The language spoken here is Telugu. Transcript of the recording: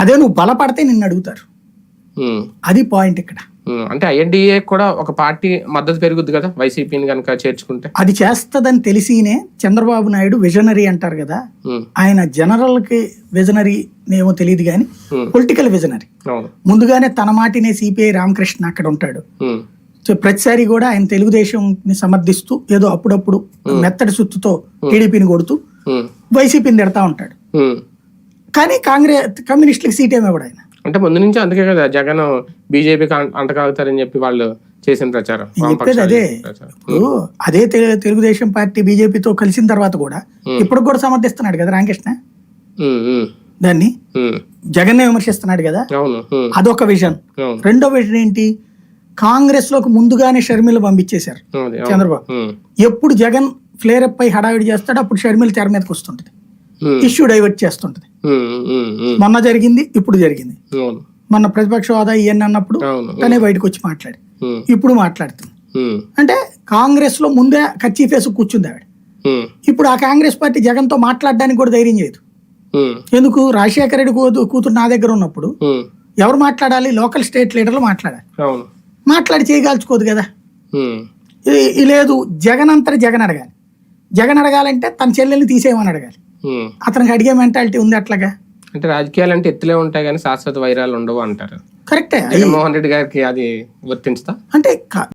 అదే నువ్వు బలపడితే నిన్ను అడుగుతారు. అది పాయింట్ ఇక్కడ. అంటే ఐఎన్డిఏ కూడా ఒక పార్టీ మద్దతు పెరుగుద్ది కదా వైసీపీని కనుక చేర్చుకుంటే? అది చేస్తదని తెలిసినే చంద్రబాబు నాయుడు విజనరీ అంటారు కదా ఆయన జనరల్కి విజనరీ ఏమో తెలియదు కానీ. Political visionary. ముందుగానే తన మాటినే సిపిఐ రామకృష్ణ అక్కడ ఉంటాడు. ప్రతిసారి కూడా ఆయన తెలుగుదేశంని సమర్థిస్తూ ఏదో అప్పుడప్పుడు మెత్తడి సుత్తుతో టీడీపీని కొడుతూ వైసీపీని తిడతా ఉంటాడు. కానీ కాంగ్రెస్ కమ్యూనిస్టులకు సీట్ ఏమివ్వడు ఆయన. అంటే ముందు నుంచి అందుకే కదా జగన్ బీజేపీకి అంటకాగుతారని చెప్పి వాళ్ళు చేసిన ప్రచారం చెప్పేది అదే. ఇప్పుడు అదే తెలు- తెలుగుదేశం పార్టీ బీజేపీతో కలిసిన తర్వాత కూడా ఇప్పుడు కూడా సమర్థిస్తున్నాడు కదా రామకృష్ణ? దాన్ని? ఉమ్. జగన్నే విమర్శిస్తున్నాడు కదా? అదొక విజన్. రెండో విజన్ ఏంటి? కాంగ్రెస్లోకి ముందుగానే షర్మిల పంపించేశారు. చంద్రబాబు. ఎప్పుడు జగన్ ఫ్లేర్ అప్ అయి హడావిడి చేస్తాడో అప్పుడు షర్మిల తెర మీదకి వస్తుంటది. ఇష్యూ డైవర్ట్ చేస్తుంటది. మొన్న జరిగింది ఇప్పుడు జరిగింది. మొన్న ప్రతిపక్ష హోదా ఇవన్నీ అన్నప్పుడు తనే బయటకు వచ్చి మాట్లాడి ఇప్పుడు మాట్లాడుతుంది. అంటే కాంగ్రెస్లో ముందే కచ్చి ఫేస్ కూర్చుంది ఆవిడ. ఇప్పుడు ఆ కాంగ్రెస్ పార్టీ జగన్తో మాట్లాడడానికి కూడా ధైర్యం చేయదు ఎందుకు? రాజశేఖర రెడ్డి కూతు- కూతురు నా దగ్గర ఉన్నప్పుడు. ఎవరు మాట్లాడాలి? లోకల్ స్టేట్ లీడర్లు మాట్లాడాలి. మాట్లాడి చేయగాల్చుకోదు కదా. లేదు జగన్ అంతటి జగన్ అడగాలి. జగన్ అడగాలంటే తన చెల్లెల్ని తీసేయమని అడగాలి. అతనికి అడిగే మెంటాలిటీ ఉంది అట్లాగా? అంటే రాజకీయాలు అంటే ఎత్తులే ఉంటాయి కానీ శాశ్వత వైరాలు ఉండవు అంటారు. కరెక్టే జగన్మోహన్ రెడ్డి గారికి అది వర్తించుతా అంటే